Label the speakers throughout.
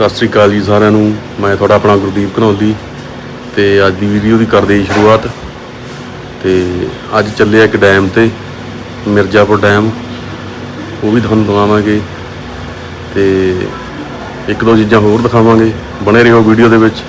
Speaker 1: ਸਤਿ ਸ੍ਰੀ ਅਕਾਲ ਜੀ ਸਾਰਿਆਂ ਨੂੰ। ਮੈਂ ਤੁਹਾਡਾ ਆਪਣਾ ਗੁਰਦੀਪ ਘਨੌਲੀ ਤੇ ਅੱਜ ਦੀ ਵੀਡੀਓ ਦੀ ਕਰਦੇ ਹਾਂ ਸ਼ੁਰੂਆਤ। ਤੇ ਅੱਜ ਚੱਲਿਆ ਇੱਕ ਡੈਮ ਤੇ, ਮਿਰਜ਼ਾਪੁਰ ਡੈਮ ਉਹ ਵੀ ਤੁਹਾਨੂੰ ਦਿਖਾਵਾਂਗੇ। ਤੇ ਇੱਕ ਦੋ ਚੀਜ਼ਾਂ ਹੋਰ ਦਿਖਾਵਾਂਗੇ। ਬਣੇ ਰਹੋ ਵੀਡੀਓ ਦੇ ਵਿੱਚ।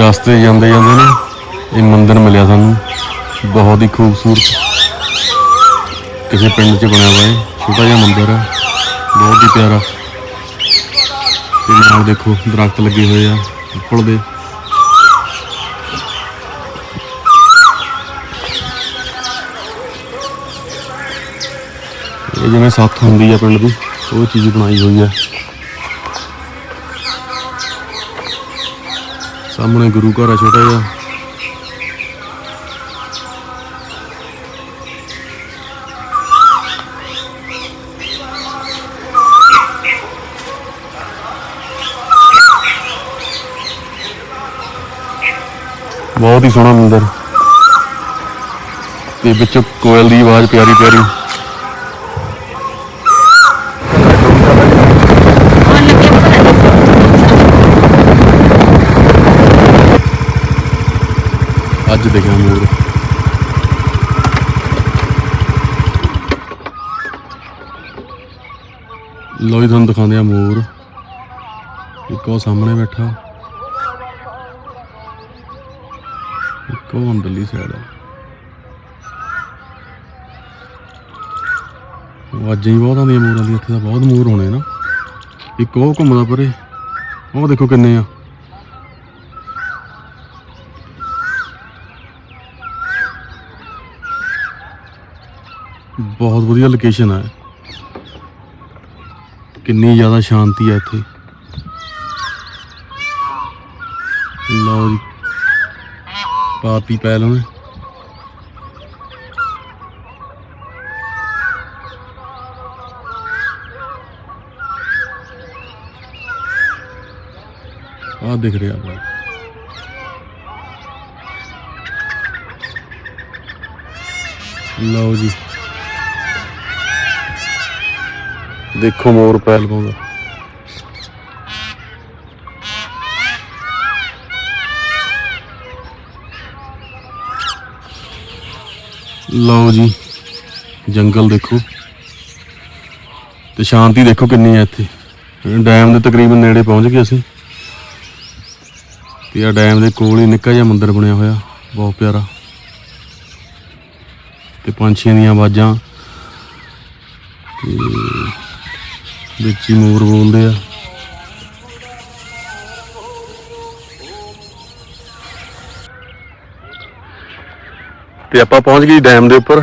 Speaker 1: ਰਸਤੇ ਜਾਂਦੇ ਜਾਂਦੇ ਨੇ, ਇਹ ਮੰਦਿਰ ਮਿਲਿਆ ਸਾਨੂੰ। ਬਹੁਤ ਹੀ ਖੂਬਸੂਰਤ। ਕਿਸੇ ਪਿੰਡ 'ਚ ਬਣਿਆ ਹੋਇਆ ਹੈ ਛੋਟਾ ਜਿਹਾ ਮੰਦਿਰ ਹੈ। ਬਹੁਤ ਹੀ ਪਿਆਰਾ। ਤੇ ਨਾਲ ਦੇਖੋ, ਦਰਖਤ ਲੱਗੇ ਹੋਏ ਆ ਪਿੱਪਲ ਦੇ। ਇਹ ਜਿਵੇਂ ਸੱਥ ਹੁੰਦੀ ਆ ਪਿੰਡ ਦੀ, ਉਹ ਚੀਜ਼ ਬਣਾਈ ਹੋਈ ਹੈ ਸਾਹਮਣੇ ਗੁਰੂ ਘਰ ਆ ਛੋਟਾ ਜਿਹਾ। ਬਹੁਤ ਹੀ ਸੋਹਣਾ ਮੰਦਿਰ। ਤੇ ਵਿੱਚ ਕੋਇਲ ਦੀ ਆਵਾਜ਼ ਪਿਆਰੀ ਪਿਆਰੀ ਅੱਜ ਦੇਖਿਆ ਮੋਰ ਲੋ ਤੁਹਾਨੂੰ ਦਿਖਾਉਂਦੇ ਆ ਮੋਰ। ਇੱਕ ਉਹ ਸਾਹਮਣੇ ਬੈਠਾ। ਇੱਕ ਉਹ ਅੰਦਰਲੀ ਸਾਈਡ ਆ। ਵਾਜਾਂ ਹੀ ਬਹੁਤ ਆਉਂਦੀਆਂ ਮੋਰਾਂ ਦੀ ਇੱਥੇ ਤਾਂ ਬਹੁਤ ਮੋਰ ਹੋਣੇ ਨਾ। ਇੱਕ ਉਹ ਘੁੰਮਦਾ ਪਰੇ। ਉਹ ਦੇਖੋ ਕਿੰਨੇ ਆ। ਬਹੁਤ ਵਧੀਆ ਲੋਕੇਸ਼ਨ ਹੈ ਕਿੰਨੀ ਜ਼ਿਆਦਾ ਸ਼ਾਂਤੀ ਹੈ ਇੱਥੇ ਲਓ ਜੀ ਪਾਤੀ ਪੈ ਲਵਾਂ ਆ ਦਿਖ ਰਿਹਾ ਬੜਾ ਲਓ ਜੀ ਦੇਖੋ ਮੋਰ ਪੈਲ ਪਾਉਂਦਾ ਲਓ ਜੀ, ਜੰਗਲ ਦੇਖੋ। ਤੇ ਸ਼ਾਂਤੀ ਦੇਖੋ ਕਿੰਨੀ ਹੈ ਇੱਥੇ। ਡੈਮ ਦੇ ਤਕਰੀਬਨ ਨੇੜੇ ਪਹੁੰਚ ਗਏ ਅਸੀਂ। ਤੇ ਆ ਡੈਮ ਦੇ ਕੋਲ ਹੀ ਨਿੱਕਾ ਜਿਹਾ ਮੰਦਿਰ ਬਣਿਆ ਹੋਇਆ, ਬਹੁਤ ਪਿਆਰਾ। ਤੇ ਪੰਛੀਆਂ ਦੀਆਂ ਆਵਾਜ਼ਾਂ। ਤੇ ਵਿੱਚ ਹੀ ਮੋਰ ਬੋਲਦੇ ਆ। ਤੇ ਆਪਾਂ ਪਹੁੰਚ ਗਏ ਡੈਮ ਦੇ ਉੱਪਰ।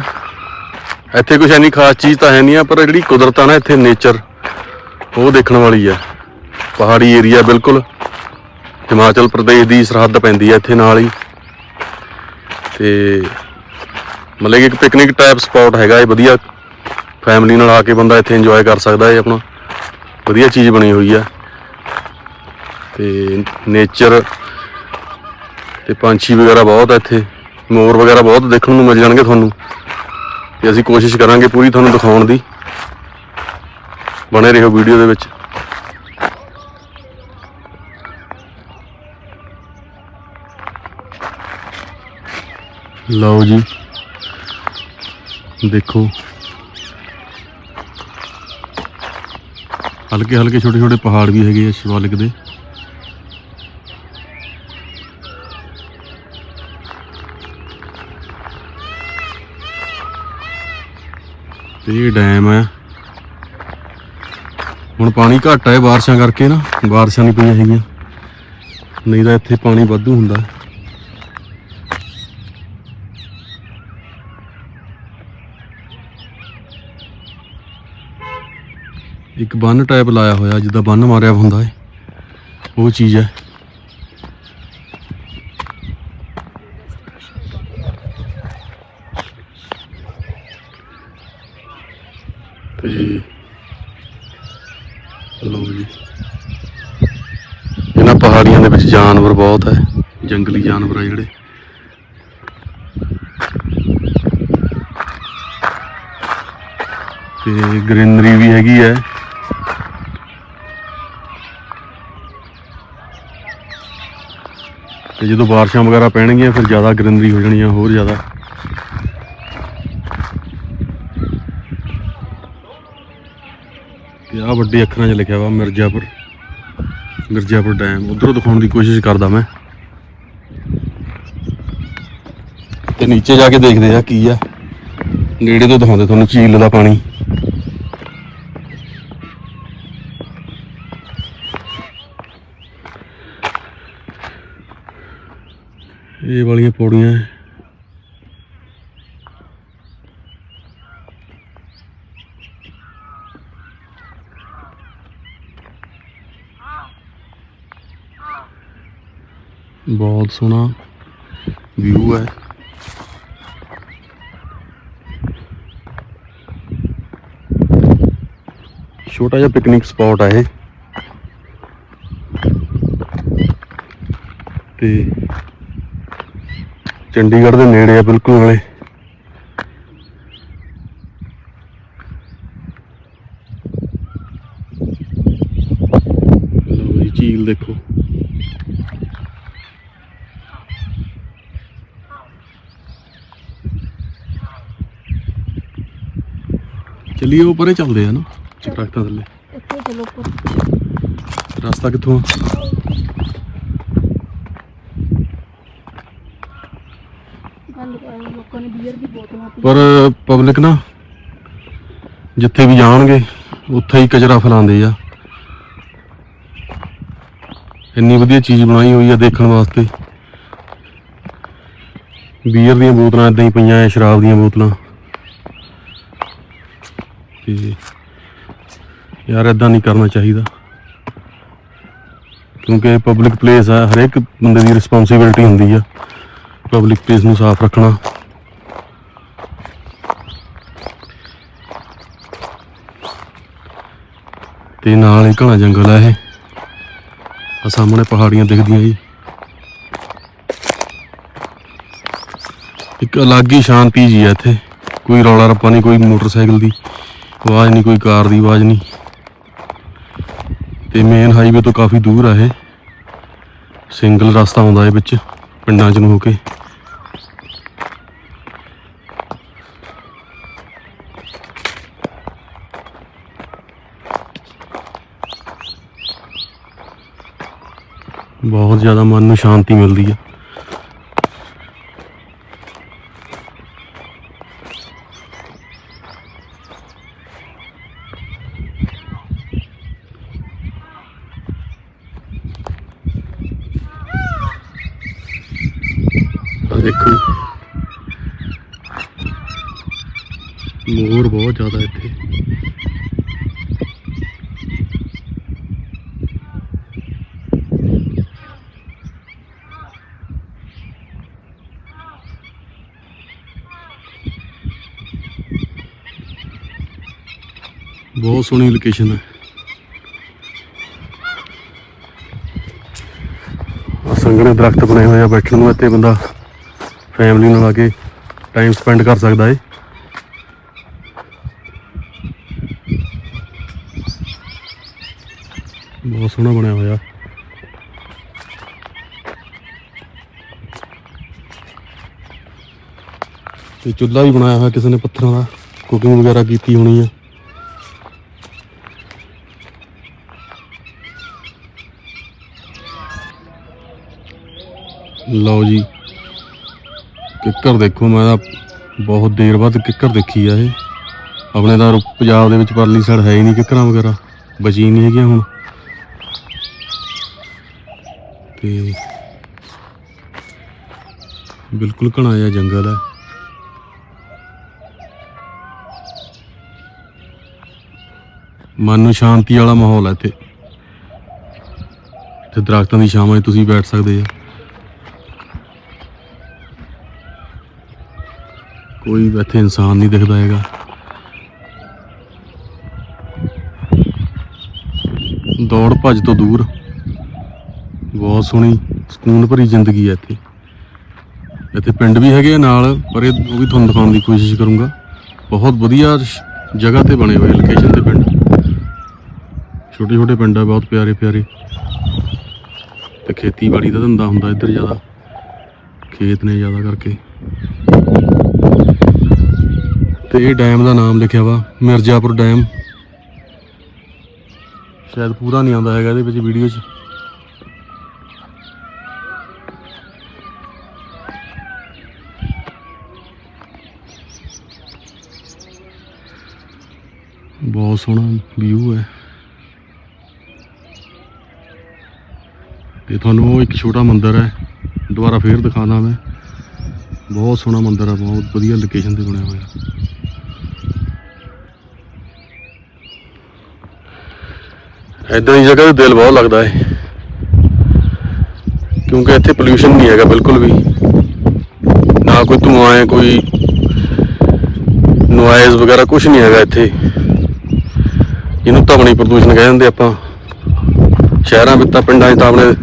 Speaker 1: ਇੱਥੇ ਕੁਝ ਐਨੀ ਖਾਸ ਚੀਜ਼ ਤਾਂ ਹੈ ਨਹੀਂ ਆ, ਪਰ ਜਿਹੜੀ ਕੁਦਰਤ ਆ ਨਾ, ਇੱਥੇ ਨੇਚਰ ਉਹ ਦੇਖਣ ਵਾਲੀ ਆ। ਪਹਾੜੀ ਏਰੀਆ ਬਿਲਕੁਲ। ਹਿਮਾਚਲ ਪ੍ਰਦੇਸ਼ ਦੀ ਸਰਹੱਦ ਪੈਂਦੀ ਆ ਇੱਥੇ ਨਾਲ ਹੀ। ਤੇ ਮਤਲਬ ਕਿ ਇੱਕ ਪਿਕਨਿਕ ਟਾਈਪ ਸਪੌਟ ਹੈਗਾ ਇਹ, ਵਧੀਆ। ਫੈਮਿਲੀ ਨਾਲ ਆ ਕੇ ਬੰਦਾ ਇੱਥੇ ਇੰਜੋਏ ਕਰ ਸਕਦਾ ਹੈ ਆਪਣਾ। ਵਧੀਆ ਚੀਜ਼ ਬਣੀ ਹੋਈ ਆ। ਤੇ ਨੇਚਰ ਤੇ ਪੰਛੀ ਵਗੈਰਾ ਬਹੁਤ ਆ ਇੱਥੇ। ਮੋਰ ਵਗੈਰਾ ਬਹੁਤ ਦੇਖਣ ਨੂੰ ਮਿਲ ਜਾਣਗੇ ਤੁਹਾਨੂੰ। ਤੇ ਅਸੀਂ ਕੋਸ਼ਿਸ਼ ਕਰਾਂਗੇ ਪੂਰੀ ਤੁਹਾਨੂੰ ਦਿਖਾਉਣ ਦੀ। ਬਣੇ ਰਹੋ ਵੀਡੀਓ ਦੇ ਵਿੱਚ। ਲਓ ਜੀ। ਦੇਖੋ। ਹਲਕੇ ਹਲਕੇ ਛੋਟੇ ਛੋਟੇ ਪਹਾੜ ਵੀ ਹੈਗੇ ਆ ਸ਼ਿਵਾਲਿਕ ਦੇ। ਤੇ ਇਹ ਡੈਮ ਹੈ ਹੁਣ ਪਾਣੀ ਘੱਟ ਹੈ ਬਾਰਿਸ਼ਾਂ ਕਰਕੇ ਨਾ, ਬਾਰਿਸ਼ਾਂ ਨਹੀਂ ਪਈਆਂ ਹੈਗੀਆਂ। ਨਹੀਂ ਤਾਂ ਇੱਥੇ ਪਾਣੀ ਵਾਧੂ ਹੁੰਦਾ। ਇੱਕ ਬੰਨ ਟਾਈਪ ਲਾਇਆ ਹੋਇਆ, ਜਿੱਦਾਂ ਬੰਨ ਮਾਰਿਆ ਹੁੰਦਾ ਹੈ ਉਹ ਚੀਜ਼ ਹੈ। ਤੇ ਇਹਨਾਂ ਪਹਾੜੀਆਂ ਦੇ ਵਿੱਚ ਜਾਨਵਰ ਬਹੁਤ ਹੈ, ਜੰਗਲੀ ਜਾਨਵਰ ਆ ਜਿਹੜੇ। ਤੇ ਗ੍ਰੀਨਰੀ ਵੀ ਹੈਗੀ ਹੈ। ਤੇ ਜਦੋਂ ਬਾਰਿਸ਼ਾਂ ਵਗੈਰਾ ਪੈਣਗੀਆਂ, ਫਿਰ ਜ਼ਿਆਦਾ ਗ੍ਰੀਨਰੀ ਹੋ ਜਾਣੀ ਆ, ਹੋਰ ਜ਼ਿਆਦਾ। ਤੇ ਆ ਵੱਡੇ ਅੱਖਰਾਂ 'ਚ ਲਿਖਿਆ ਵਾ, ਮਿਰਜ਼ਾਪੁਰ ਮਿਰਜ਼ਾਪੁਰ ਡੈਮ। ਉਧਰੋਂ ਦਿਖਾਉਣ ਦੀ ਕੋਸ਼ਿਸ਼ ਕਰਦਾ ਮੈਂ। ਤੇ ਨੀਚੇ ਜਾ ਕੇ ਦੇਖਦੇ ਆ ਕੀ ਆ। ਨੇੜੇ ਤੋਂ ਦਿਖਾਉਂਦੇ ਤੁਹਾਨੂੰ, ਝੀਲ ਦਾ ਪਾਣੀ। ਇਹ ਵਾਲੀਆਂ ਪੌੜੀਆਂ। ਬਹੁਤ ਸੋਹਣਾ ਵਿਊ ਹੈ। ਛੋਟਾ ਜਿਹਾ ਪਿਕਨਿਕ ਸਪੌਟ ਹੈ ਇਹ। ਤੇ ਚੰਡੀਗੜ੍ਹ ਦੇ ਨੇੜੇ ਆ ਬਿਲਕੁਲ ਨਾਲੇ। ਲਓ ਜੀ ਝੀਲ ਦੇਖੋ। ਚੱਲੀਏ ਉਹ ਪਰੇ ਚੱਲਦੇ ਆ ਨਾ ਦਰਖਤਾਂ ਥੱਲੇ।
Speaker 2: ਇੱਥੇ ਚਲੋ ਉੱਪਰ।
Speaker 1: ਰਸਤਾ ਕਿੱਥੋਂ ਆ
Speaker 2: ਗੱਲ ਕਰਾਂ ਲੋਕਾਂ ਨੇ ਬੀਅਰ ਦੀ ਬੋਤਲਾਂ ਪੀ
Speaker 1: ਪਰ ਪਬਲਿਕ ਨਾ ਜਿੱਥੇ ਵੀ ਜਾਣਗੇ, ਉੱਥੇ ਹੀ ਕਚਰਾ ਫੈਲਾਉਂਦੇ ਆ। ਇੰਨੀ ਵਧੀਆ ਚੀਜ਼ ਬਣਾਈ ਹੋਈ ਆ ਦੇਖਣ ਵਾਸਤੇ। ਬੀਅਰ ਦੀਆਂ ਬੋਤਲਾਂ ਇਦਾਂ ਹੀ ਪਈਆਂ ਆ, ਸ਼ਰਾਬ ਦੀਆਂ ਬੋਤਲਾਂ। ਤੇ ਯਾਰ ਇਦਾਂ ਨਹੀਂ ਕਰਨਾ ਚਾਹੀਦਾ। ਕਿਉਂਕਿ ਪਬਲਿਕ ਪਲੇਸ ਆ, ਹਰੇਕ ਬੰਦੇ ਦੀ ਰਿਸਪੌਂਸਿਬਿਲਟੀ ਹੁੰਦੀ ਆ। ਪਬਲਿਕ ਪਲੇਸ ਨੂੰ ਸਾਫ਼ ਰੱਖਣਾ। ਤੇ ਨਾਲ ਹੀ ਘਣਾ ਜੰਗਲ ਆ ਇਹ। ਆ ਸਾਹਮਣੇ ਪਹਾੜੀਆਂ ਦਿਖਦੀਆਂ ਜੀ। ਇੱਕ ਅਲੱਗ ਹੀ ਸ਼ਾਂਤੀ ਜੀ ਆ ਇੱਥੇ। ਕੋਈ ਰੌਲਾ ਰੱਪਾ ਨਹੀਂ, ਕੋਈ ਮੋਟਰਸਾਈਕਲ ਦੀ ਆਵਾਜ਼ ਨਹੀਂ, ਕੋਈ ਕਾਰ ਦੀ ਆਵਾਜ਼ ਨਹੀਂ। ਤੇ ਮੇਨ ਹਾਈਵੇ ਤੋਂ ਕਾਫੀ ਦੂਰ ਆ ਇਹ। ਸਿੰਗਲ ਰਸਤਾ ਆਉਂਦਾ ਹੈ ਵਿੱਚ, ਪਿੰਡਾਂ ਚ ਨੂੰ ਹੋ ਕੇ। ਬਹੁਤ ਜ਼ਿਆਦਾ ਮਨ ਨੂੰ ਸ਼ਾਂਤੀ ਮਿਲਦੀ ਹੈ ਆ ਦੇਖੋ ਮੋਰ ਬਹੁਤ ਜ਼ਿਆਦਾ ਇੱਥੇ ਬਹੁਤ ਸੋਹਣੀ ਲੋਕੇਸ਼ਨ ਹੈ। ਸੰਘਣੇ ਦਰਖਤ ਬਣੇ ਹੋਏ ਆ ਬੈਠਣ ਨੂੰ, ਇੱਥੇ ਬੰਦਾ ਫੈਮਿਲੀ ਨਾਲ ਆ ਕੇ ਟਾਈਮ ਸਪੈਂਡ ਕਰ ਸਕਦਾ ਏ। ਬਹੁਤ ਸੋਹਣਾ ਬਣਿਆ ਹੋਇਆ। ਤੇ ਚੁੱਲ੍ਹਾ ਵੀ ਬਣਾਇਆ ਹੋਇਆ ਕਿਸੇ ਨੇ ਪੱਥਰਾਂ ਦਾ ਕੁਕਿੰਗ ਵਗੈਰਾ ਕੀਤੀ ਹੋਣੀ ਆ। ਲਓ ਜੀ, ਕਿੱਕਰ ਦੇਖੋ, ਮੈਂ ਤਾਂ ਬਹੁਤ ਦੇਰ ਬਾਅਦ ਕਿੱਕਰ ਦੇਖੀ ਆ ਇਹ। ਆਪਣੇ ਤਾਂ ਪੰਜਾਬ ਦੇ ਵਿੱਚ ਪਰਲੀ ਸਾਈਡ ਹੈ ਹੀ ਨਹੀਂ ਕਿੱਕਰਾਂ ਵਗੈਰਾ, ਬਚੀ ਨਹੀਂ ਹੈਗੀਆਂ ਹੁਣ। ਤੇ ਬਿਲਕੁਲ ਘਣਾ ਜਿਹਾ ਜੰਗਲ ਹੈ। ਮਨ ਨੂੰ ਸ਼ਾਂਤੀ ਵਾਲਾ ਮਾਹੌਲ ਹੈ ਇੱਥੇ। ਤੇ ਦਰਖਤਾਂ ਦੀ ਛਾਵਾਂ 'ਚ ਤੁਸੀਂ ਬੈਠ ਸਕਦੇ ਆ। ਕੋਈ ਇੱਥੇ ਇਨਸਾਨ ਨਹੀਂ ਦਿਖਦਾ ਹੈਗਾ। ਦੌੜ ਭੱਜ ਤੋਂ ਦੂਰ। ਬਹੁਤ ਸੋਹਣੀ, ਸਕੂਨ ਭਰੀ ਜ਼ਿੰਦਗੀ ਹੈ ਇੱਥੇ। ਇੱਥੇ ਪਿੰਡ ਵੀ ਹੈਗੇ ਆ ਨਾਲ, ਪਰ ਇਹ ਉਹ ਵੀ ਤੁਹਾਨੂੰ ਦਿਖਾਉਣ ਦੀ ਕੋਸ਼ਿਸ਼ ਕਰੂੰਗਾ। ਬਹੁਤ ਵਧੀਆ ਜਗ੍ਹਾ ਤੇ ਬਣੇ ਹੋਏ ਲੋਕੇਸ਼ਨ ਤੇ ਪਿੰਡ। ਛੋਟੇ ਛੋਟੇ ਪਿੰਡ ਆ ਬਹੁਤ ਪਿਆਰੇ ਪਿਆਰੇ ਤੇ ਖੇਤੀਬਾੜੀ ਦਾ ਧੰਦਾ ਹੁੰਦਾ ਇੱਧਰ ਜ਼ਿਆਦਾ। ਖੇਤ ਨੇ ਜ਼ਿਆਦਾ ਕਰਕੇ। ਤੇ ਇਹ ਡੈਮ ਦਾ ਨਾਮ ਲਿਖਿਆ ਵਾ, ਮਿਰਜ਼ਾਪੁਰ ਡੈਮ। ਸ਼ਾਇਦ ਪੂਰਾ ਨਹੀਂ ਆਉਂਦਾ ਹੈਗਾ ਇਹਦੇ ਵਿੱਚ ਵੀਡੀਓ 'ਚ। ਬਹੁਤ ਸੋਹਣਾ ਵਿਊ ਹੈ। ਤੇ ਤੁਹਾਨੂੰ ਉਹ ਇੱਕ ਛੋਟਾ ਮੰਦਿਰ ਹੈ, ਦੁਬਾਰਾ ਫੇਰ ਦਿਖਾਣਾ ਮੈਂ। ਬਹੁਤ ਸੋਹਣਾ ਮੰਦਿਰ ਹੈ, ਬਹੁਤ ਵਧੀਆ ਲੋਕੇਸ਼ਨ ਤੇ ਬਣਿਆ ਹੋਇਆ। ਇਦਾਂ ਦੀ ਜਗ੍ਹਾ ਤੇ ਦਿਲ ਬਹੁਤ ਲੱਗਦਾ ਹੈ ਕਿਉਂਕਿ ਇੱਥੇ ਪੋਲੂਸ਼ਨ ਨਹੀਂ ਹੈਗਾ ਬਿਲਕੁਲ ਵੀ। ਨਾ ਕੋਈ ਧੂਆਂ ਹੈ ਕੋਈ ਨੋਇਜ਼ ਵਗੈਰਾ ਕੁਝ ਨਹੀਂ ਹੈਗਾ ਇੱਥੇ। ਇਹਨੂੰ ਧਵਨੀ ਪ੍ਰਦੂਸ਼ਣ ਕਹਿ ਦਿੰਦੇ ਆਪਾਂ। ਸ਼ਹਿਰਾਂ ਵਿੱਚ ਤਾਂ ਪਿੰਡਾਂ 'ਚ ਤਾਂ ਆਪਣੇ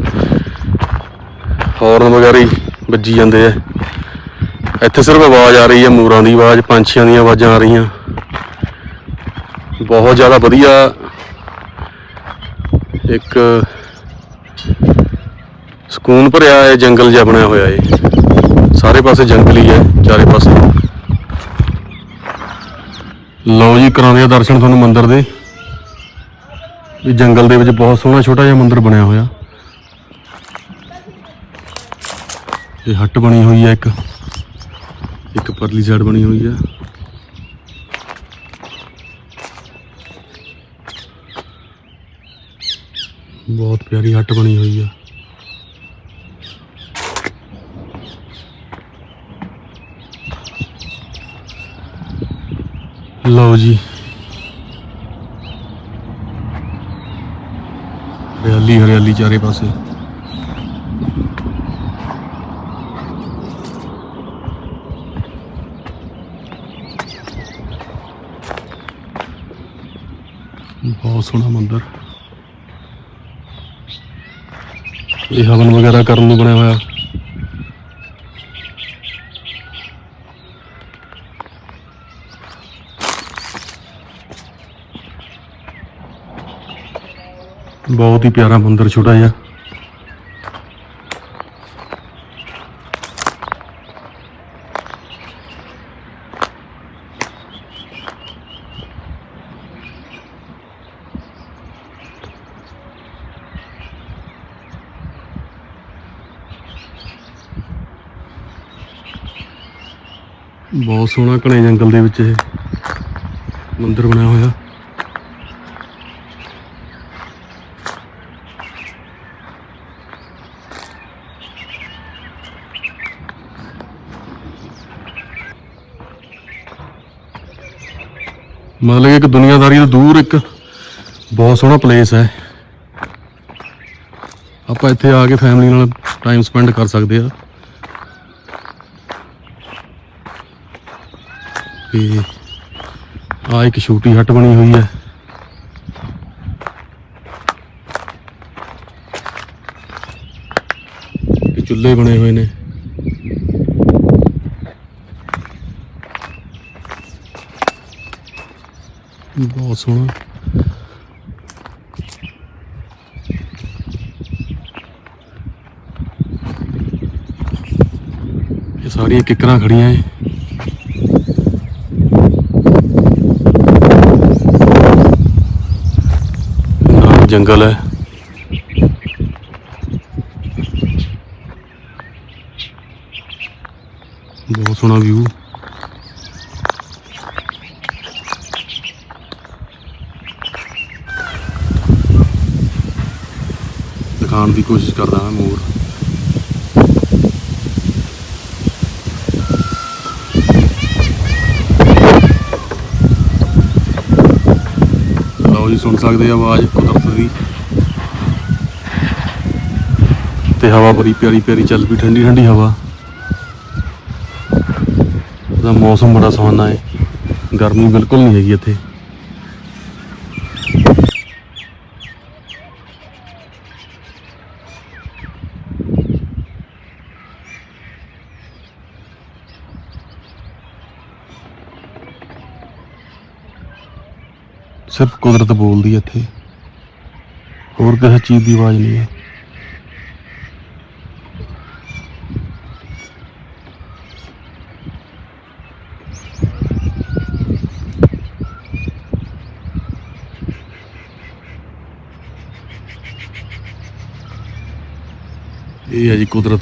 Speaker 1: ਹੌਰਨ ਵਗੈਰਾ ਹੀ ਵੱਜੀ ਜਾਂਦੇ ਆ। ਇੱਥੇ ਸਿਰਫ ਆਵਾਜ਼ ਆ ਰਹੀ ਹੈ ਮੂਰਾਂ ਦੀ ਆਵਾਜ਼, ਪੰਛੀਆਂ ਦੀਆਂ ਆਵਾਜ਼ਾਂ ਆ ਰਹੀਆਂ। ਬਹੁਤ ਜ਼ਿਆਦਾ ਵਧੀਆ ਇੱਕ ਸਕੂਨ ਭਰਿਆ ਹੈ ਜੰਗਲ ਜਿਹਾ ਬਣਿਆ ਹੋਇਆ ਏ ਸਾਰੇ ਪਾਸੇ ਜੰਗਲ ਹੀ ਹੈ ਚਾਰੇ ਪਾਸੇ। ਲਓ ਜੀ, ਕਰਾਉਂਦੇ ਆ ਦਰਸ਼ਨ ਤੁਹਾਨੂੰ ਮੰਦਿਰ ਦੇ। ਇਹ ਜੰਗਲ ਦੇ ਵਿੱਚ ਬਹੁਤ ਸੋਹਣਾ ਛੋਟਾ ਜਿਹਾ ਮੰਦਿਰ ਬਣਿਆ ਹੋਇਆ। ਇਹ ਹੱਟ ਬਣੀ ਹੋਈ ਹੈ ਇੱਕ। ਇੱਕ ਪਰਲੀ ਸਾਈਡ ਬਣੀ ਹੋਈ ਹੈ। ਬਹੁਤ ਪਿਆਰੀ ਹੱਟ ਬਣੀ ਹੋਈ ਹੈ ਲਓ ਜੀ। ਹਰਿਆਲੀ ਹਰਿਆਲੀ ਚਾਰੇ ਪਾਸੇ। ਬਹੁਤ ਸੋਹਣਾ ਮੰਦਿਰ। ਇਹ ਹਵਨ ਵਗੈਰਾ ਕਰਨ ਨੂੰ ਬਣਿਆ ਹੋਇਆ। ਬਹੁਤ ਹੀ ਪਿਆਰਾ ਮੰਦਿਰ ਛੋਟਾ ਜਿਹਾ। ਬਹੁਤ ਸੋਹਣਾ ਘਣੇ ਜੰਗਲ ਦੇ ਵਿੱਚ ਇਹ ਮੰਦਿਰ ਬਣਿਆ ਹੋਇਆ। ਮਤਲਬ ਇੱਕ ਦੁਨੀਆਦਾਰੀ ਤੋਂ ਦੂਰ ਇੱਕ ਬਹੁਤ ਸੋਹਣਾ ਪਲੇਸ ਹੈ। ਆਪਾਂ ਇੱਥੇ ਆ ਕੇ ਫੈਮਿਲੀ ਨਾਲ ਟਾਈਮ ਸਪੈਂਡ ਕਰ ਸਕਦੇ ਆ ਤੇ ਆ ਇੱਕ ਛੋਟੀ ਹੱਟ ਬਣੀ ਹੋਈ ਹੈ। ਤੇ ਚੁੱਲ੍ਹੇ ਬਣੇ ਹੋਏ ਨੇ। ਬਹੁਤ ਸੋਹਣਾ। ਇਹ ਸਾਰੀਆਂ ਕਿੱਕਰਾਂ ਖੜੀਆਂ ਏ ਨਾਲ ਜੰਗਲ ਹੈ ਬਹੁਤ ਸੋਹਣਾ ਵਿਊ ਦਿਖਾਉਣ ਦੀ ਕੋਸ਼ਿਸ਼ ਕਰਦਾ ਹਾਂ ਮੋਰ ਸੁਣ ਸਕਦੇ ਆ ਆਵਾਜ਼ ਕੁਦਰਤ ਦੀ। ਤੇ ਹਵਾ ਬੜੀ ਪਿਆਰੀ ਪਿਆਰੀ ਚੱਲ ਪਈ, ਠੰਡੀ ਠੰਡੀ ਹਵਾ। ਦਾ ਮੌਸਮ ਬੜਾ ਸੁਹਾਨਾ ਹੈ। ਗਰਮੀ ਬਿਲਕੁਲ ਨਹੀਂ ਹੈਗੀ ਇੱਥੇ। ਸਿਰਫ ਕੁਦਰਤ ਬੋਲਦੀ ਹੈ ਇੱਥੇ। ਹੋਰ ਕਿਸੇ ਚੀਜ਼ ਦੀ ਆਵਾਜ਼ ਨਹੀਂ ਹੈ। ਇਹ ਹੈ ਜੀ ਕੁਦਰਤ।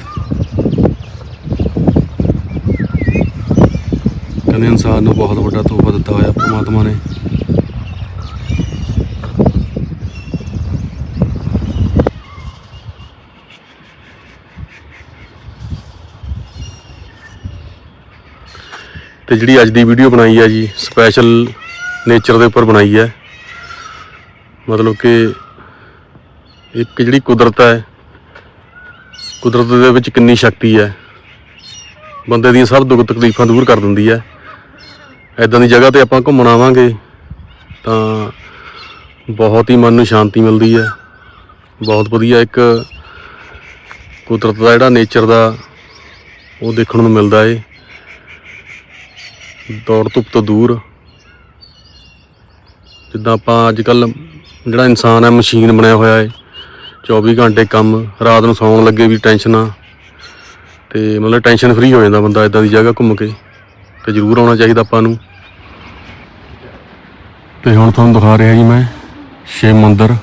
Speaker 1: ਕਹਿੰਦੇ ਇਨਸਾਨ ਨੂੰ ਬਹੁਤ ਵੱਡਾ ਤੋਹਫਾ ਦਿੱਤਾ ਹੋਇਆ ਪ੍ਰਮਾਤਮਾ ਨੇ। ਤੇ ਜਿਹੜੀ ਅੱਜ ਦੀ ਵੀਡੀਓ ਬਣਾਈ ਹੈ ਜੀ ਸਪੈਸ਼ਲ ਨੇਚਰ ਦੇ ਉੱਪਰ ਬਣਾਈ ਹੈ ਮਤਲਬ ਕਿ ਇੱਕ ਜਿਹੜੀ ਕੁਦਰਤ ਹੈ ਕੁਦਰਤ ਦੇ ਵਿੱਚ ਕਿੰਨੀ ਸ਼ਕਤੀ ਹੈ ਬੰਦੇ ਦੀਆਂ ਸਭ ਦੁੱਖ ਤਕਲੀਫਾਂ ਦੂਰ ਕਰ ਦਿੰਦੀ ਹੈ ਐਦਾਂ ਦੀ ਜਗ੍ਹਾ ਤੇ ਆਪਾਂ ਘੁੰਮਣ ਆਵਾਂਗੇ, ਤਾਂ ਬਹੁਤ ਹੀ ਮਨ ਨੂੰ ਸ਼ਾਂਤੀ ਮਿਲਦੀ ਹੈ ਬਹੁਤ ਵਧੀਆ ਇੱਕ ਕੁਦਰਤ ਦਾ ਜਿਹੜਾ ਨੇਚਰ ਦਾ ਉਹ ਦੇਖਣ ਨੂੰ ਮਿਲਦਾ ਏ। ਦੌੜ ਧੁੱਪ ਤੋਂ ਦੂਰ। ਜਿੱਦਾਂ ਆਪਾਂ ਅੱਜ ਕੱਲ ਜਿਹੜਾ ਇਨਸਾਨ ਹੈ, ਮਸ਼ੀਨ ਬਣਿਆ ਹੋਇਆ ਹੈ 24 ਘੰਟੇ ਕੰਮ, ਰਾਤ ਨੂੰ ਸੌਣ ਲੱਗੇ ਵੀ ਟੈਨਸ਼ਨਾਂ। ਤੇ ਮਤਲਬ ਟੈਨਸ਼ਨ ਫ੍ਰੀ ਹੋ ਜਾਂਦਾ ਬੰਦਾ ਇਦਾਂ ਦੀ ਜਗ੍ਹਾ ਘੁੰਮ ਕੇ ਤੇ ਜ਼ਰੂਰ ਆਉਣਾ ਚਾਹੀਦਾ ਆਪਾਂ ਨੂੰ। ਤੇ ਹੁਣ ਤੁਹਾਨੂੰ ਦਿਖਾ ਰਿਹਾ ਜੀ ਮੈਂ ਸ਼ਿਵ ਮੰਦਿਰ,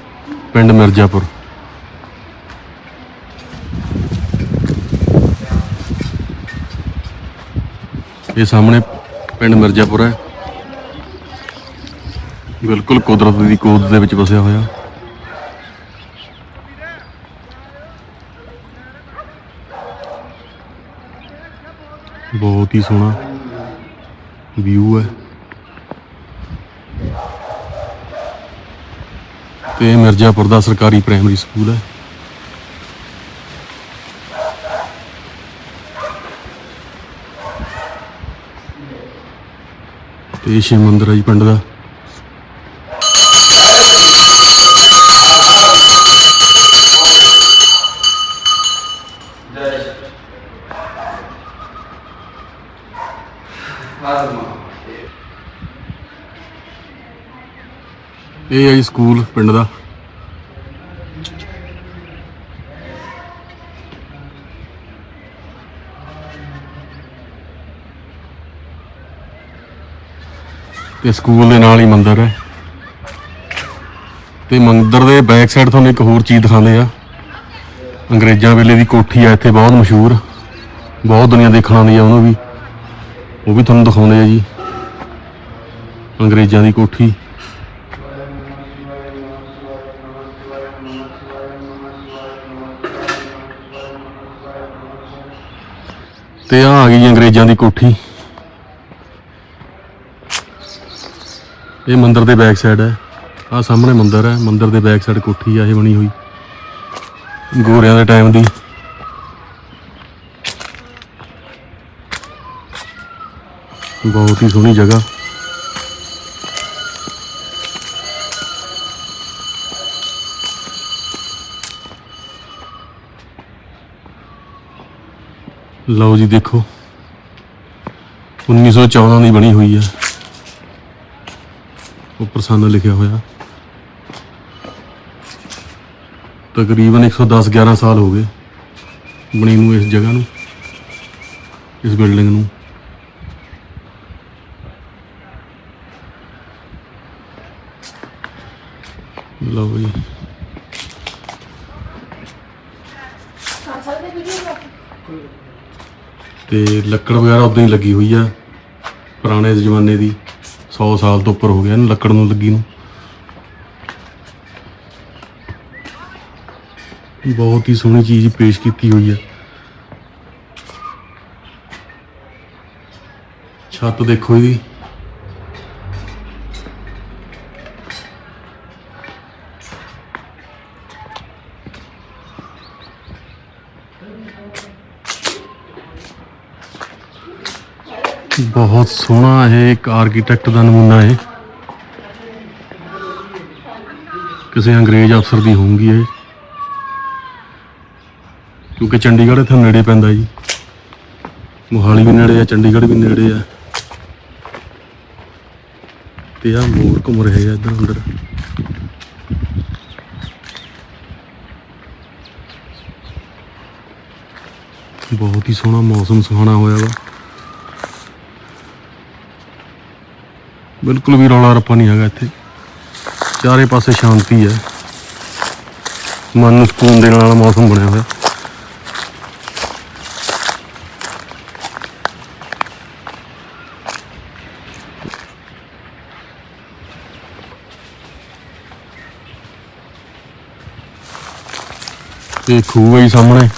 Speaker 1: ਪਿੰਡ ਮਿਰਜ਼ਾਪੁਰ। ਇਹ ਸਾਹਮਣੇ ਪਿੰਡ ਮਿਰਜ਼ਾਪੁਰ ਹੈ। ਬਿਲਕੁਲ ਕੁਦਰਤ ਦੀ ਕੋਦ ਦੇ ਵਿੱਚ ਵਸਿਆ ਹੋਇਆ। ਬਹੁਤ ਹੀ ਸੋਹਣਾ ਵਿਊ ਹੈ। ਤੇ ਮਿਰਜ਼ਾਪੁਰ ਦਾ ਸਰਕਾਰੀ ਪ੍ਰਾਇਮਰੀ ਸਕੂਲ ਹੈ। ਤੇ ਇਹ ਸ਼ਿਵ ਮੰਦਿਰ ਹੈ ਜੀ ਪਿੰਡ ਦਾ। ਇਹ ਹੈ ਜੀ ਸਕੂਲ ਪਿੰਡ ਦਾ। ਤੇ ਸਕੂਲ ਦੇ ਨਾਲ ਹੀ ਮੰਦਿਰ ਹੈ। ਤੇ ਮੰਦਿਰ ਦੇ ਬੈਕ ਸਾਈਡ ਤੁਹਾਨੂੰ ਇੱਕ ਹੋਰ ਚੀਜ਼ ਦਿਖਾਉਂਦੇ ਆ। ਅੰਗਰੇਜ਼ਾਂ ਵੇਲੇ ਦੀ ਕੋਠੀ ਆ, ਇੱਥੇ ਬਹੁਤ ਮਸ਼ਹੂਰ। ਬਹੁਤ ਦੁਨੀਆ ਦੇਖਣ ਆਉਂਦੀ ਆ ਉਹਨੂੰ ਵੀ। ਉਹ ਵੀ ਤੁਹਾਨੂੰ ਦਿਖਾਉਂਦੇ ਆ ਜੀ। ਅੰਗਰੇਜ਼ਾਂ ਦੀ ਕੋਠੀ। ਤੇ ਆ ਆ ਗਈ ਜੀ ਅੰਗਰੇਜ਼ਾਂ ਦੀ ਕੋਠੀ। ਇਹ ਮੰਦਿਰ ਦੇ ਬੈਕ ਸਾਈਡ ਹੈ। ਆ ਸਾਹਮਣੇ ਮੰਦਿਰ ਹੈ। ਮੰਦਿਰ ਦੇ ਬੈਕ ਸਾਈਡ ਕੋਠੀ ਆ, ਇਹ ਬਣੀ ਹੋਈ। ਗੋਰਿਆਂ ਦੇ ਟਾਈਮ ਦੀ। ਬਹੁਤ ਹੀ ਸੋਹਣੀ ਜਗ੍ਹਾ। ਲਓ ਜੀ ਦੇਖੋ। 1914 ਦੀ ਬਣੀ ਹੋਈ ਹੈ। ਉੱਪਰ ਸਾਨੂੰ ਲਿਖਿਆ ਹੋਇਆ। ਤਕਰੀਬਨ 110 11 ਸਾਲ ਹੋ ਗਏ ਬਣੀ ਨੂੰ ਇਸ ਜਗ੍ਹਾ ਨੂੰ, ਇਸ ਬਿਲਡਿੰਗ ਨੂੰ। ਲਓ ਜੀ।
Speaker 2: ਕਰ
Speaker 1: ਤੇ ਲੱਕੜ ਵਗੈਰਾ ਉਦਾਂ ਹੀ ਲੱਗੀ ਹੋਈ ਆ, ਪੁਰਾਣੇ ਜ਼ਮਾਨੇ ਦੀ। 100 ਸਾਲ ਤੋਂ ਉੱਪਰ ਹੋ ਗਿਆ ਇਹਨੂੰ, ਲੱਕੜ ਨੂੰ, ਲੱਗੀ ਨੂੰ। ਬਹੁਤ ਹੀ ਸੋਹਣੀ ਚੀਜ਼ ਪੇਸ਼ ਕੀਤੀ ਹੋਈ ਹੈ। ਛੱਤ ਦੇਖੋ ਇਹਦੀ। ਬਹੁਤ ਸੋਹਣਾ ਇਹ ਇੱਕ ਆਰਕੀਟੈਕਟ ਦਾ ਨਮੂਨਾ ਹੈ ਕਿਸੇ ਅੰਗਰੇਜ਼ ਅਫਸਰ ਦੀ ਹੋਊਗੀ ਇਹ। ਕਿਉਂਕਿ ਚੰਡੀਗੜ੍ਹ ਇੱਥੇ ਨੇੜੇ ਪੈਂਦਾ ਜੀ। ਮੋਹਾਲੀ ਵੀ ਨੇੜੇ ਆ, ਚੰਡੀਗੜ੍ਹ ਵੀ ਨੇੜੇ ਆ। ਤੇ ਆ ਮੋਰ ਘੁੰਮ ਰਹੇ ਆ ਇੱਧਰ ਅੰਦਰ। ਬਹੁਤ ਹੀ ਸੋਹਣਾ ਮੌਸਮ ਸੁਹਾਣਾ ਹੋਇਆ ਵਾ। ਬਿਲਕੁਲ ਵੀ ਰੌਲਾ ਰੱਪਾ ਨਹੀਂ ਹੈਗਾ ਇੱਥੇ। ਚਾਰੇ ਪਾਸੇ ਸ਼ਾਂਤੀ ਹੈ। ਮਨ ਨੂੰ ਸਕੂਨ ਦੇਣ ਵਾਲਾ ਮੌਸਮ ਬਣਿਆ ਹੋਇਆ। ਇਹ ਖੂਹ ਹੈ ਜੀ ਸਾਹਮਣੇ।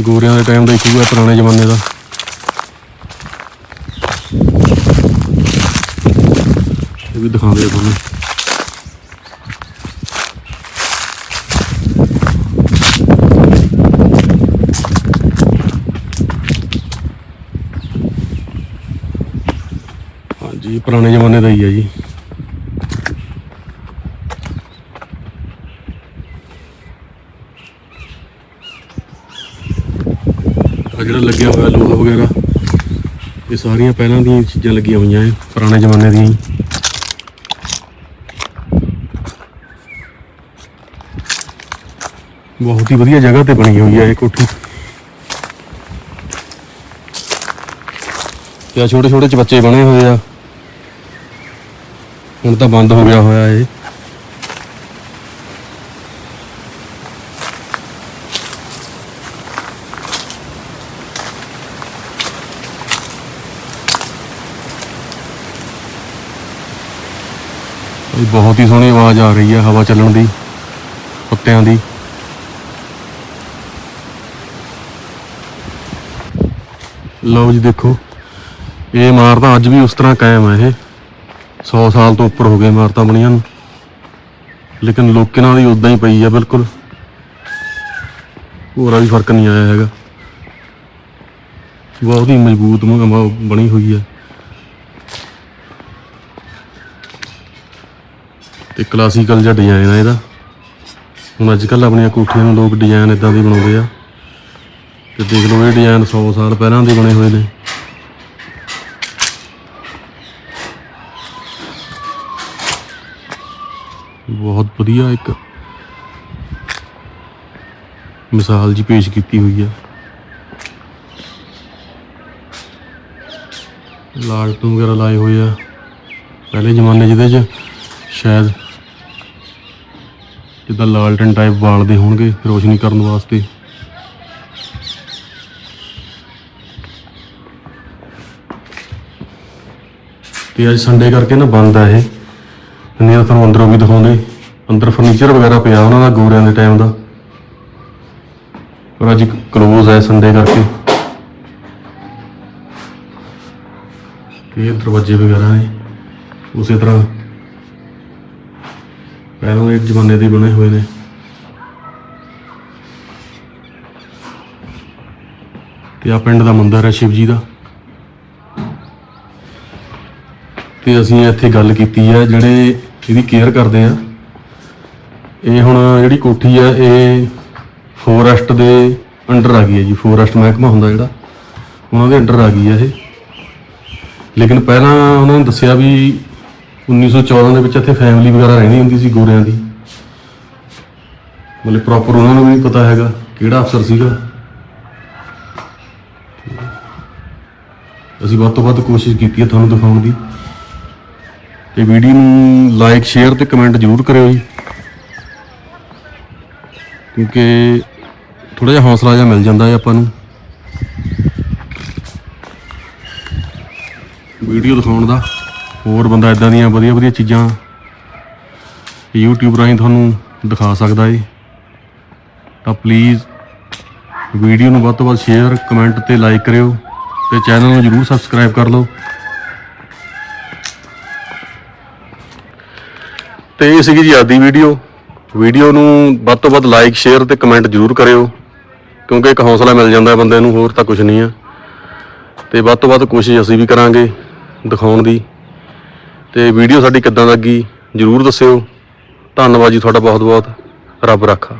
Speaker 1: ਗੋਰਿਆਂ ਦੇ ਟਾਈਮ ਦਾ ਹੀ ਖੂਹ ਹੈ ਪੁਰਾਣੇ ਜ਼ਮਾਨੇ ਦਾ। ਵੀ ਦਿਖਾਉਂਦੇ ਆ ਤੁਹਾਨੂੰ। ਹਾਂਜੀ, ਪੁਰਾਣੇ ਜ਼ਮਾਨੇ ਦਾ ਹੀ ਹੈ ਜੀ। ਆ ਜਿਹੜਾ ਲੱਗਿਆ ਹੋਇਆ ਲੋਹਾ ਵਗੈਰਾ, ਇਹ ਸਾਰੀਆਂ ਪਹਿਲਾਂ ਦੀਆਂ ਚੀਜ਼ਾਂ ਲੱਗੀਆਂ ਹੋਈਆਂ ਇਹ ਪੁਰਾਣੇ ਜ਼ਮਾਨੇ ਦੀਆਂ ਬਹੁਤ ਹੀ ਵਧੀਆ ਜਗ੍ਹਾ ਤੇ ਬਣੀ ਹੋਈ ਹੈ ਇਹ ਕੋਠੀ। ਤੇ ਛੋਟੇ ਛੋਟੇ ਚਬੱਚੇ ਬਣੇ ਹੋਏ ਆ। ਹੁਣ ਤਾਂ ਬੰਦ ਹੋ ਗਿਆ ਹੋਇਆ ਇਹ। ਇਹ ਬਹੁਤ ਹੀ ਸੋਹਣੀ ਆਵਾਜ਼ ਆ ਰਹੀ ਹੈ ਹਵਾ ਚੱਲਣ ਦੀ ਪੱਤਿਆਂ ਦੀ। ਲਓ ਜੀ ਦੇਖੋ, ਇਹ ਇਮਾਰਤਾਂ ਅੱਜ ਵੀ ਉਸ ਤਰ੍ਹਾਂ ਕਾਇਮ ਹੈ ਇਹ। 100 ਸਾਲ ਤੋਂ ਉੱਪਰ ਹੋ ਗਏ ਇਮਾਰਤਾਂ ਬਣੀਆਂ ਨੂੰ। ਲੇਕਿਨ ਲੋਕਾਂ ਦੀ ਉਦਾਂ ਹੀ ਪਈ ਆ ਬਿਲਕੁਲ। ਹੋਰਾ ਵੀ ਫ਼ਰਕ ਨਹੀਂ ਆਇਆ ਹੈਗਾ। ਬਹੁਤ ਹੀ ਮਜ਼ਬੂਤ ਬਣੀ ਹੋਈ ਹੈ ਤੇ ਕਲਾਸੀਕਲ ਜਿਹਾ ਡਿਜ਼ਾਈਨ ਹੈ ਇਹਦਾ। ਹੁਣ ਅੱਜ ਕੱਲ ਆਪਣੀਆਂ ਕੋਠੀਆਂ ਨੂੰ ਲੋਕ ਡਿਜ਼ਾਈਨ ਇਦਾਂ ਦੇ ਬਣਾਉਂਦੇ ਆ। ਤੇ ਦੇਖ ਲਓ ਇਹ ਡਿਜ਼ਾਈਨ 100 ਸਾਲ ਪਹਿਲਾਂ ਦੇ ਬਣੇ ਹੋਏ ਨੇ। ਬਹੁਤ ਵਧੀਆ ਇੱਕ ਮਿਸਾਲ ਜੀ ਪੇਸ਼ ਕੀਤੀ ਹੋਈ ਹੈ ਲਾਲਟਨ ਵਗੈਰਾ ਲਾਏ ਹੋਏ ਆ। ਪਹਿਲੇ ਜ਼ਮਾਨੇ ਜਿਹਦੇ 'ਚ ਸ਼ਾਇਦ ਜਿੱਦਾਂ ਲਾਲਟਨ ਟਾਈਪ ਬਾਲਦੇ ਹੋਣਗੇ ਰੋਸ਼ਨੀ ਕਰਨ ਵਾਸਤੇ। ਤੇ ਅੱਜ ਸੰਡੇ ਕਰਕੇ ਨਾ ਬੰਦ ਆ ਇਹ। ਨਹੀਂ ਤਾਂ ਤੁਹਾਨੂੰ ਅੰਦਰੋਂ ਵੀ ਦਿਖਾਉਂਦੇ। ਅੰਦਰ ਫਰਨੀਚਰ ਵਗੈਰਾ ਪਿਆ ਉਹਨਾਂ ਦਾ ਗੋਰਿਆਂ ਦੇ ਟਾਈਮ ਦਾ। ਪਰ ਅੱਜ ਕਲੋਜ਼ ਹੈ ਸੰਡੇ ਕਰਕੇ। ਇਹ ਦਰਵਾਜ਼ੇ ਵਗੈਰਾ ਨੇ। ਉਸੇ ਤਰ੍ਹਾਂ ਪਹਿਲਾਂ ਦੇ ਜ਼ਮਾਨੇ ਦੇ ਬਣੇ ਹੋਏ ਨੇ। ਤੇ ਆ ਪਿੰਡ ਦਾ ਮੰਦਿਰ ਹੈ ਸ਼ਿਵ ਜੀ ਦਾ। ਤੇ ਅਸੀਂ ਇੱਥੇ ਗੱਲ ਕੀਤੀ ਹੈ ਜਿਹੜੇ ਇਹਦੀ ਕੇਅਰ ਕਰਦੇ ਆ। ਇਹ ਹੁਣ ਜਿਹੜੀ ਕੋਠੀ ਆ, ਇਹ ਫੋਰੈਸਟ ਦੇ ਅੰਡਰ ਆ ਗਈ ਹੈ ਜੀ। ਫੋਰੈਸਟ ਮਹਿਕਮਾ ਹੁੰਦਾ ਜਿਹੜਾ, ਉਹਨਾਂ ਦੇ ਅੰਡਰ ਆ ਗਈ ਹੈ ਇਹ। ਲੇਕਿਨ ਪਹਿਲਾਂ ਉਹਨਾਂ ਨੇ ਦੱਸਿਆ ਵੀ 1914 ਦੇ ਵਿੱਚ ਇੱਥੇ ਫੈਮਿਲੀ ਵਗੈਰਾ ਰਹਿੰਦੀ ਹੁੰਦੀ ਸੀ ਗੋਰਿਆਂ ਦੀ। ਮਤਲਬ ਪ੍ਰੋਪਰ ਉਹਨਾਂ ਨੂੰ ਵੀ ਨਹੀਂ ਪਤਾ ਹੈਗਾ ਕਿਹੜਾ ਅਫਸਰ ਸੀਗਾ। ਅਸੀਂ ਵੱਧ ਤੋਂ ਵੱਧ ਕੋਸ਼ਿਸ਼ ਕੀਤੀ ਹੈ ਤੁਹਾਨੂੰ ਦਿਖਾਉਣ ਦੀ। ਤੇ ਵੀਡੀਓ ਨੂੰ ਲਾਈਕ ਸ਼ੇਅਰ ਤੇ ਕਮੈਂਟ ਜ਼ਰੂਰ ਕਰਿਓ ਜੀ। ਕਿਉਂਕਿ ਥੋੜਾ ਜਿਹਾ ਹੌਸਲਾ ਜਿਹਾ ਮਿਲ ਜਾਂਦਾ ਹੈ ਆਪਾਂ ਨੂੰ। ਵੀਡੀਓ ਦਿਖਾਉਣ ਦਾ। ਹੋਰ ਬੰਦਾ ਇਦਾਂ ਦੀਆਂ ਵਧੀਆ ਵਧੀਆ ਚੀਜ਼ਾਂ YouTube ਰਾਹੀਂ ਤੁਹਾਨੂੰ ਦਿਖਾ ਸਕਦਾ ਹੈ ਤਾਂ ਪਲੀਜ਼ ਵੀਡੀਓ ਨੂੰ ਵੱਧ ਤੋਂ ਵੱਧ ਸ਼ੇਅਰ ਕਮੈਂਟ ਤੇ ਲਾਈਕ ਕਰਿਓ ਤੇ ਚੈਨਲ ਨੂੰ ਜਰੂਰ ਸਬਸਕ੍ਰਾਈਬ ਕਰ ਲਓ। ਤੇ ਇਹ ਸੀਗੀ ਜੀ ਆਦੀ ਵੀਡੀਓ। ਵੀਡੀਓ ਨੂੰ ਵੱਧ ਤੋਂ ਵੱਧ ਲਾਈਕ ਸ਼ੇਅਰ ਤੇ ਕਮੈਂਟ ਜਰੂਰ ਕਰਿਓ। ਕਿਉਂਕਿ ਇੱਕ ਹੌਸਲਾ ਮਿਲ ਜਾਂਦਾ ਹੈ ਬੰਦੇ ਨੂੰ, ਹੋਰ ਤਾਂ ਕੁਝ ਨਹੀਂ ਆ। ਤੇ ਵੱਧ ਤੋਂ ਵੱਧ ਕੋਸ਼ਿਸ਼ ਅਸੀਂ ਵੀ ਕਰਾਂਗੇ ਦਿਖਾਉਣ ਦੀ। ਤੇ ਵੀਡੀਓ ਸਾਡੀ ਕਿੱਦਾਂ ਲੱਗੀ ਜਰੂਰ ਦੱਸਿਓ। ਧੰਨਵਾਦ ਜੀ ਤੁਹਾਡਾ ਬਹੁਤ ਬਹੁਤ ਰੱਬ ਰਾਖਾ।